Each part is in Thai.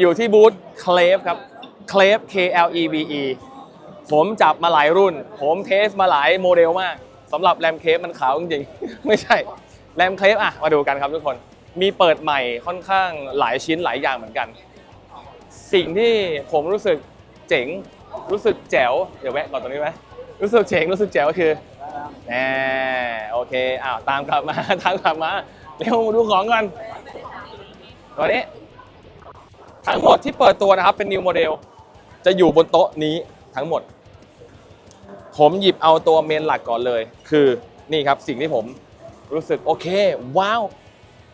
อยู่ที่บูธเคลฟครับเคลฟ K L E V E ผมจับมาหลายรุ่น ผมเทสมาหลายโมเดลมากสำหรับแรมเคฟมันขาวจริงๆ ไม่ใช่แรมเคลฟอะ มาดูกันครับทุกคน มีเปิดใหม่ค่อนข้างหลายชิ้นหลายอย่างเหมือนกัน สิ่งที่ผมรู้สึกเจ๋ง รู้สึกแจ๋ว เดี๋ยวแวะก่อนตรงนี้ไหมรู้สึกเจ๋ง รู้สึกแจ๋วคือแหมโอเคอ้าวตามกลับมา ตามกลับมา เร็วมาดูของกันตัวนี้ ทั้งหมดที่เปิดตัวนะครับเป็น new model จะอยู่บนโต๊ะนี้ทั้งหมด ผมหยิบเอาตัวเมนหลักก่อนเลย คือนี่ครับสิ่งที่ผมรู้สึกโอเค ว้าว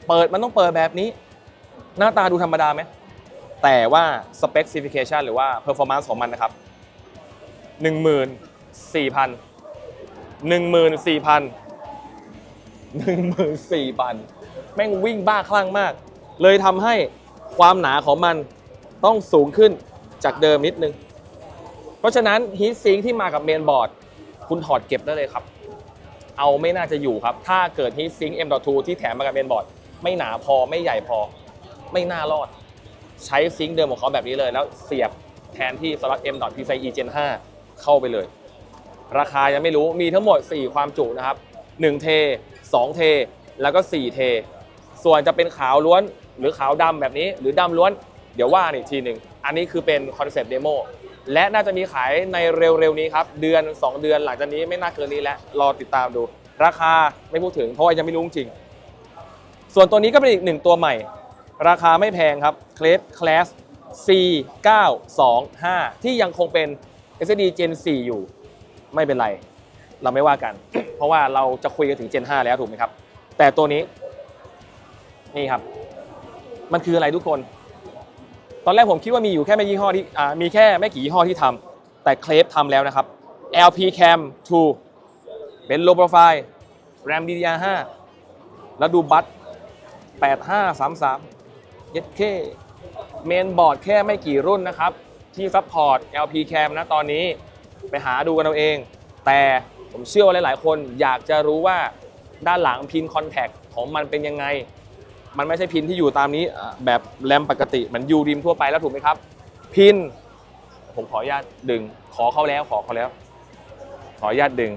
เปิดมันต้องเปิดแบบนี้ หน้าตาดูธรรมดาไหม แต่ว่า specification หรือว่า performance ของมันนะครับ 14,000 14,000 14,000 แม่งวิ่งบ้าคลั่งมาก เลยทำให้ ความหนาของมันต้องสูงขึ้นจากเดิมนิดนึง เพราะฉะนั้นฮีทซิงที่มากับเมนบอร์ด คุณถอดเก็บได้เลยครับ เอาไม่น่าจะอยู่ครับ ถ้าเกิดฮีทซิง M.2 ที่แถมมากับเมนบอร์ด ไม่หนาพอไม่ใหญ่พอ ไม่น่ารอด ใช้ซิงค์เดิมของเขาแบบนี้เลยแล้วเสียบแทนที่สล็อต M.PCIe Gen 5 เข้าไปเลย ราคายังไม่รู้มีทั้งหมด 4 ความจุนะครับ1เท2เทแล้วก็4เทส่วนจะเป็นขาวล้วน หรือขาวดำแบบนี้หรือดำล้วน เดี๋ยวว่าอีกทีหนึ่งอันนี้คือเป็นคอนเซปต์เดโมและน่าจะมีขายในเร็วๆนี้ครับ เดือน 2 เดือนหลังจากนี้ไม่น่าเกินนี้แล้วรอติดตามดู ราคาไม่พูดถึงเพราะว่ายังไม่รู้จริง ส่วนตัวนี้ก็เป็นอีกหนึ่งตัวใหม่ ราคาไม่แพงครับเคลสคลาส C925 ที่ยังคงเป็น SSD Gen 4 อยู่ ไม่เป็นไร เราไม่ว่ากัน เพราะว่าเราจะคุยกันถึง Gen 5 แล้วถูกไหมครับ แต่ตัวนี้ นี่ครับ มันคืออะไรทุกคน ตอนแรกผมคิดว่ามีอยู่แค่ไม่ยี่ห้อที่อ่ามีแค่ไม่กี่ยี่ห้อที่ทำแต่เคลฟทำแล้วนะครับ LP Cam 2 เป็น low profile RAM DDR5 แล้วดูบัต8533ยัดเคเมนบอร์ดแค่ไม่กี่รุ่นนะครับ ที่ซัพพอร์ต LP Cam นะตอนนี้ไปหาดูกันเอาเอง แต่ผมเชื่อว่าหลาย ๆ คนอยากจะรู้ว่าด้านหลังพินคอนแทคของมันเป็นยังไง มันไม่ใช่พินที่อยู่ตามนี้แบบแรมปกติเหมือนยูริมทั่วไปแล้วถูกไหมครับ พิน ผมขออนุญาตดึง ขอเขาแล้วขอเขาแล้ว ขออนุญาตดึง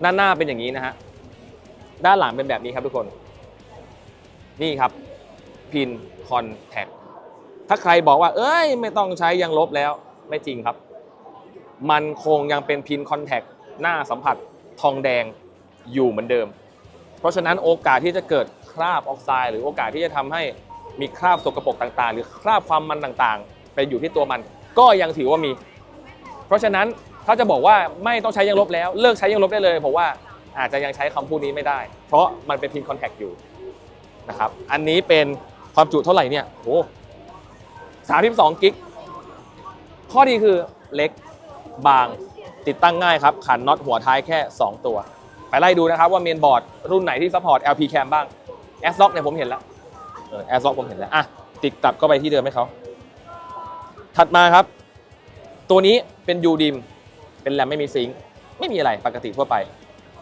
หน้านหน้าเป็นอย่างนี้นะฮะ ด้านหลังเป็นแบบนี้ครับทุกคน นี่ครับ พินคอนแทคถ้าใครบอกว่า เอ้ย ไม่ต้องใช้ยังลบแล้ว ไม่จริงครับ มันคงยังเป็นพินคอนแทคหน้าสัมผัสทองแดงอยู่เหมือนเดิม เพราะฉะนั้นโอกาสที่จะเกิดคราบออกไซด์หรือโอกาสที่จะทำให้มีคราบสกปรกต่างๆ หรือคราบความมันต่างๆ ไปอยู่ที่ตัวมัน ก็ยังถือว่ามี เพราะฉะนั้นถ้าจะบอกว่าไม่ต้องใช้ยังลบแล้ว เลิกใช้ยังลบได้เลยผมว่าอาจจะยังใช้คำพูดนี้ไม่ได้ เพราะมันเป็นพินคอนแทคอยู่นะครับอันนี้เป็นความจุเท่าไหร่เนี่ยโอ้สามสิบสองกิกข้อดีคือเล็กบางติดตั้งง่ายครับขันน็อตหัวท้ายแค่ 2 ตัว ไปไล่ดูนะครับว่าเมนบอร์ดรุ่นไหนที่ซัพพอร์ต LP Cam บ้าง a s l o c k เนี่ยผมเห็นแล้วเออ a s l o c k ผมเห็นแล้วอะติดกลับก็ไปที่เดิมให้เขาถัดมาครับ ตัวนี้เป็น UDIM เป็นแรมไม่มีซิงค์ไม่มีอะไรปกติทั่วไป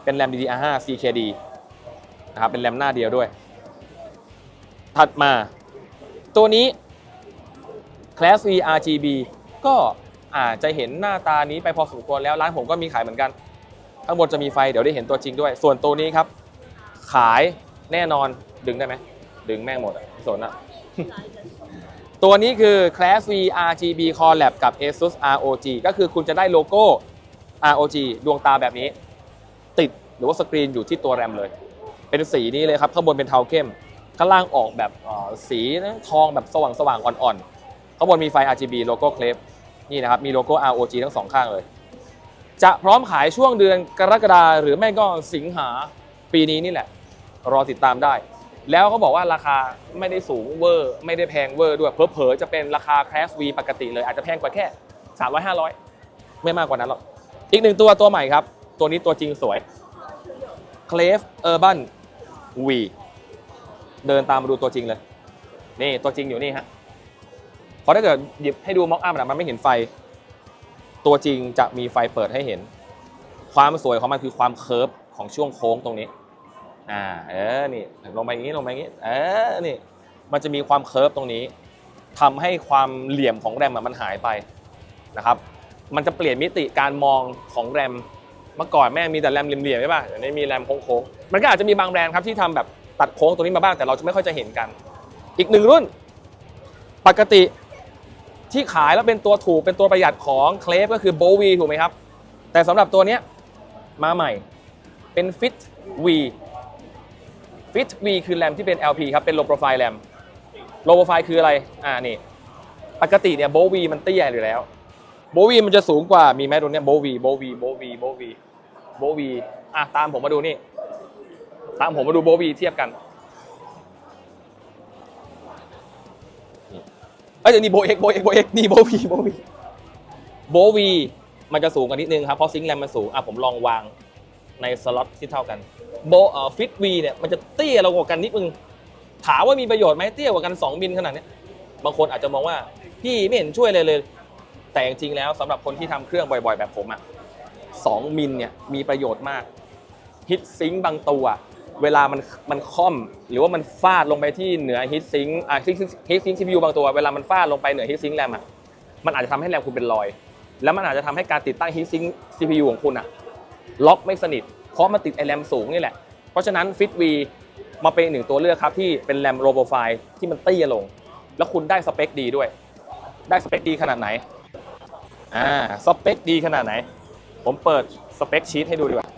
เป็นแรม DDR5 CKD นะครับเป็นแรมหน้าเดียวด้วย ถัดมา ตัวนี้ Class V RGB ก็อาจจะเห็นหน้าตานี้ไปพอสมควรแล้วร้านผมก็มีขายเหมือนกัน ข้างบนจะมีไฟเดี๋ยวได้เห็นตัวจริงด้วย ส่วนตัวนี้ครับ ขายแน่นอนดึงได้ไหมดึงแม่งหมดอะสนอะตัวนี้คือ Class V RGB Collab กับ ASUS ROG ก็คือคุณจะได้โลโก้ ROG ดวงตาแบบนี้ ติดหรือว่าสกรีนอยู่ที่ตัวแรมเลย เป็นสีนี้เลยครับ ข้างบนเป็นเทาเข้ม ข้างล่างออกแบบสีทองแบบสว่างสว่างๆอ่อนๆข้างบนมีไฟ RGB โลโก้เคลฟนี่นะครับมีโลโก้ ROG ทั้งสองข้างเลย จะพร้อมขายช่วงเดือนกรกฎาหรือไม่ก็สิงหาปีนี้นี่แหละ รอติดตามได้ แล้วเขาบอกว่าราคาไม่ได้สูงเวอร์ ไม่ได้แพงเวอร์ด้วยเผลอๆจะเป็นราคา Class V ปกติเลยอาจจะแพงกว่าแค่ 300 500 ไม่มากกว่านั้นหรอกอีกหนึ่งตัวตัวใหม่ครับ ตัวนี้ตัวจริงสวย c l a v Urban V เดินตามมาดูตัวจริงเลย นี่ตัวจริงอยู่นี่ฮะเพราะถ้าเกิดหยิบให้ดูม็อกอัพนะมันไม่เห็นไฟ ตัวจริงจะมีไฟเปิดให้เห็น ความสวยของมันคือความเคิร์ฟของช่วงโค้งตรงนี้ อ่า เออ นี่ ลงไปอย่างนี้ ลงไปอย่างนี้ เออ นี่ มันจะมีความเคิร์ฟตรงนี้ทำให้ความเหลี่ยมของแรมมันหายไปนะครับ มันจะเปลี่ยนมิติการมองของแรม เมื่อก่อนแม่งมีแต่แรมเหลี่ยมๆใช่ป่ะเดี๋ยวนี้มีแรมโค้งๆ มันก็อาจจะมีบางแบรนด์ครับที่ทำแบบตัดโค้งตรงนี้มาบ้างแต่เราจะไม่ค่อยจะเห็นกัน อีกหนึ่งรุ่น ปกติ ที่ขายแล้วเป็นตัวถูกเป็นตัวประหยัดของเคลฟก็คือโบวีถูกไหมครับ แต่สำหรับตัวนี้มาใหม่เป็น Fit V Fit V คือแรมที่เป็น LP ครับ เป็น low profile แรม low profile คืออะไร อ่านี่ปกติเนี่ยโบวีมันเตี้ยอยู่แล้วโบวีมันจะสูงกว่ามีไหมตรงเนี้ยโบวีโบวีโบวีโบวีโบวีอะตามผมมาดูนี่ ตามผมมาดูโบวีเทียบกัน อ้ยเดี๋ยวนี้โบเอ็กโบเอ็กโบเอ็กนี่โบวีโบวีโบวีมันจะสูงกว่านิดนึงครับ เพราะซิงค์แรมมันสูง อะผมลองวางในสล็อตที่เท่ากันโบเอ่อฟิตวีเนี่ยมันจะเตี้ยลงกว่ากันนิดนึงถามว่ามีประโยชน์ไหมเตี้ยกว่ากัน 2 มิลขนาดเนี้ยบางคนอาจจะมองว่าพี่ไม่เห็นช่วยเลยเลย แต่จริงๆแล้วสำหรับคนที่ทำเครื่องบ่อยๆ แบบผมอะสองมิลเนี่ยมีประโยชน์มากฮิตซิงค์บางตัว เวลามันมันค่อม หรือว่ามันฟาดลงไปที่เหนือฮิตซิงค์อะฮิตซิงค์ซีพียูบางตัวเวลามันฟาดลงไปเหนือฮิตซิงค์แรมอะมันอาจจะทำให้แรมคุณเป็นรอย แล้วมันอาจจะทำให้การติดตั้งฮิตซิงค์ซีพียูของคุณอะล็อกไม่สนิท เพราะมันติดไอแรมสูงนี่แหละ เพราะฉะนั้นฟิตวีมาเป็นหนึ่งตัวเลือกครับที่เป็นแรมโรโปรไฟล์ที่มันเตี้ยลง แล้วคุณได้สเปคดีด้วย ได้สเปคดีขนาดไหนอ่าสเปคดีขนาดไหน ผมเปิดสเปคชีตให้ดูดีกว่า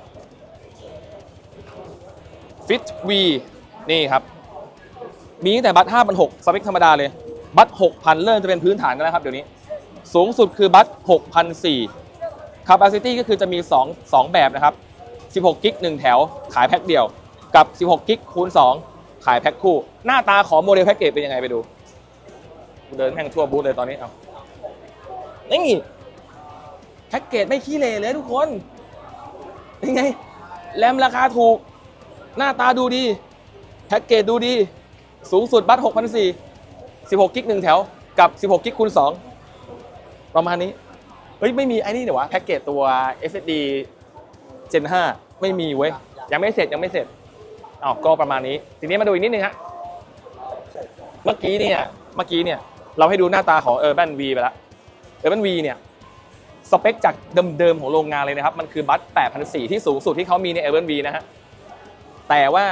Fit V นี่ครับ มีตั้งแต่บัต5,600สเปคธรรมดาเลย บัตร6,000เริ่มจะเป็นพื้นฐานกันแล้วครับเดี๋ยวนี้ สูงสุดคือบัตร6,004 Capacity ก็คือจะมี2 2แบบนะครับ 16 กิก1แถว ขายแพ็คเดียว กับ 16 กิกคูณ 2 ขายแพ็คคู่ หน้าตาของโมเดลแพ็กเกจเป็นยังไงไปดู เดินแม่งทั่วบูธเลยตอนนี้ เอานี่แพ็กเกจไม่ขี้เหร่เลยทุกคน เป็นไง แรมราคาถูก หน้าตาดูดี แพ็กเกจดูดี สูงสุดบัต6,004 16 กิก1แถว กับ 16 กิกคูณ2ประมาณนี้ เฮ้ย ไม่มีไอ้นี่เดี๋ยววะ แพ็กเกจตัว SSD Gen 5 ไม่มีเว้ย ยังไม่เสร็จยังไม่เสร็จอ้าวก็ประมาณนี้ ทีนี้มาดูอีกนิดนึงฮะ เมื่อกี้เนี่ย เมื่อกี้เนี่ย เราให้ดูหน้าตาของ Urban V ไปแล้ว Urban V เนี่ยสเปคจากเดิมๆของโรงงานเลยนะครับ มันคือบัต8,004ที่สูงสุดที่เขามีใน Urban V นะฮะ แต่ว่า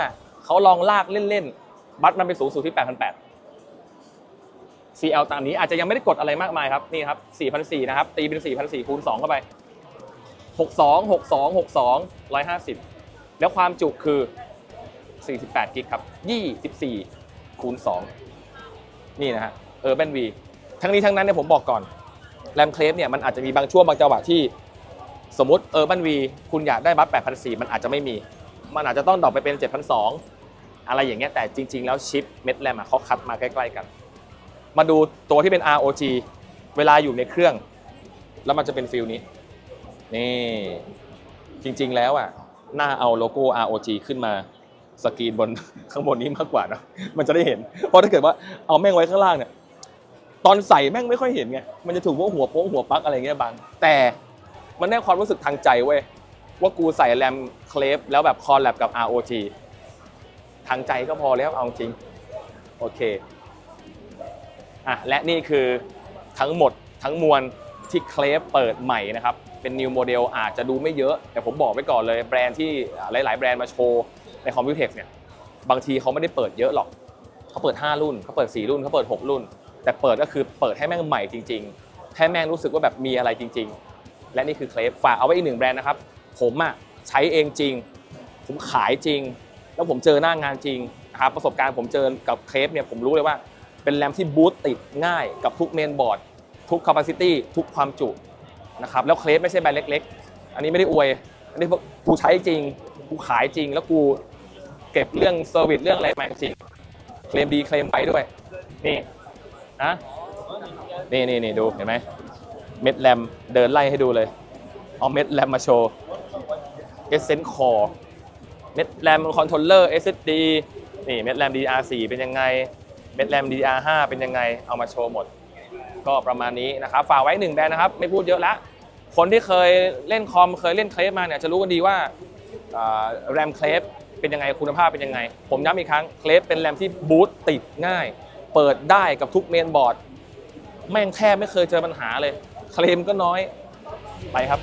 เขาลองลากเล่นๆ บัตมันไปสูงสุดที่ 8,800 CL ตามนี้อาจจะยังไม่ได้กดอะไรมากมายครับ นี่ครับ 4,400 นะครับ ตีเป็น 4,400 คูณ 2 เข้าไป 62 62 62 150 แล้วความจุคือ 48 กิกครับ 24 คูณ 2 นี่นะฮะ Urban V ทั้งนี้ทั้งนั้นเนี่ยผมบอกก่อนแรมเคลฟเนี่ยมันอาจจะมีบางช่วงบางจังหวะที่สมมติ Urban V คุณอยากได้บัต8,400 มันอาจจะไม่มี มันอาจจะต้องดรอปไปเป็น 7,200 อะไรอย่างเงี้ยแต่จริง ๆ แล้วชิปเม็ดแรมเขาคัดมาใกล้ๆกัน มาดูตัวที่เป็น ROG เวลาอยู่ในเครื่อง แล้วมันจะเป็นฟิลนี้ นี่ จริง ๆ แล้วอะน่าเอาโลโก้ ROG ขึ้นมาสกรีนบนข้างบนนี้มากกว่านะมันจะได้เห็น เพราะถ้าเกิดว่าเอาแม่งไว้ข้างล่างเนี่ย ตอนใส่แม่งไม่ค่อยเห็นไง มันจะถูกว่าหัวโป้งหัวปักอะไรเงี้ยบาง แต่มันได้ความรู้สึกทางใจเว้ย ว่ากูใส่แรมเคลฟแล้วแบบคอลแลบกับ ROG ทางใจก็พอแล้วเอาจริง โอเคอะและนี่คือทั้งหมดทั้งมวลที่เคลฟเปิดใหม่นะครับ เป็น new model อาจจะดูไม่เยอะ แต่ผมบอกไว้ก่อนเลยแบรนด์ที่หลาย ๆ แบรนด์มาโชว์ในคอมพิวเท็กเนี่ยบางทีเขาไม่ได้เปิดเยอะหรอกเขาเปิด 5 รุ่นเขาเปิด 4 รุ่นเขาเปิด 6 รุ่น แต่เปิดก็คือเปิดให้แม่งใหม่จริง ๆ ให้แม่งรู้สึกว่าแบบมีอะไรจริง ๆ และนี่คือเคลฟฝากเอาไว้อีกหนึ่งแบรนด์นะครับ ผมอะใช้เองจริง ผมขายจริง แล้วผมเจอหน้างานจริงนะครับประสบการณ์ผมเจอกับเคฟเนี่ยผมรู้เลยว่า เป็นแรมที่บูตติดง่ายกับทุกเมนบอร์ดทุก capacity ทุกความจุนะครับแล้วเคลฟไม่ใช่แบรนด์เล็ก ๆ อันนี้ไม่ได้อวย อันนี้กูใช้จริง กูขายจริง แล้วกูเก็บเรื่องเซอร์วิสเรื่องอะไรมาจริง เคลมดีเคลมไปด้วย นี่นะนี่นี่นี่ดูเห็นไหมเม็ดแรมเดินไล่ให้ดูเลย เอาเม็ดแรมมาโชว์ Essence Core เม็ดแรมคอนโทรลเลอร์ SSD นี่เม็ดแรม DDR4 เป็นยังไง เม็ดแรม DDR5 เป็นยังไง เอามาโชว์หมด ก็ประมาณนี้นะครับ ฝากไว้หนึ่งแบรนด์นะครับ ไม่พูดเยอะละ คนที่เคยเล่นคอม เคยเล่นเคลฟมาเนี่ยจะรู้กันดีว่าแรมเคลฟเป็นยังไงคุณภาพเป็นยังไง ผมย้ำอีกครั้งเคลฟเป็นแรมที่บูตติดง่าย เปิดได้กับทุกเมนบอร์ด แม่งแทบไม่เคยเจอปัญหาเลย เคลมก็น้อยไปครับ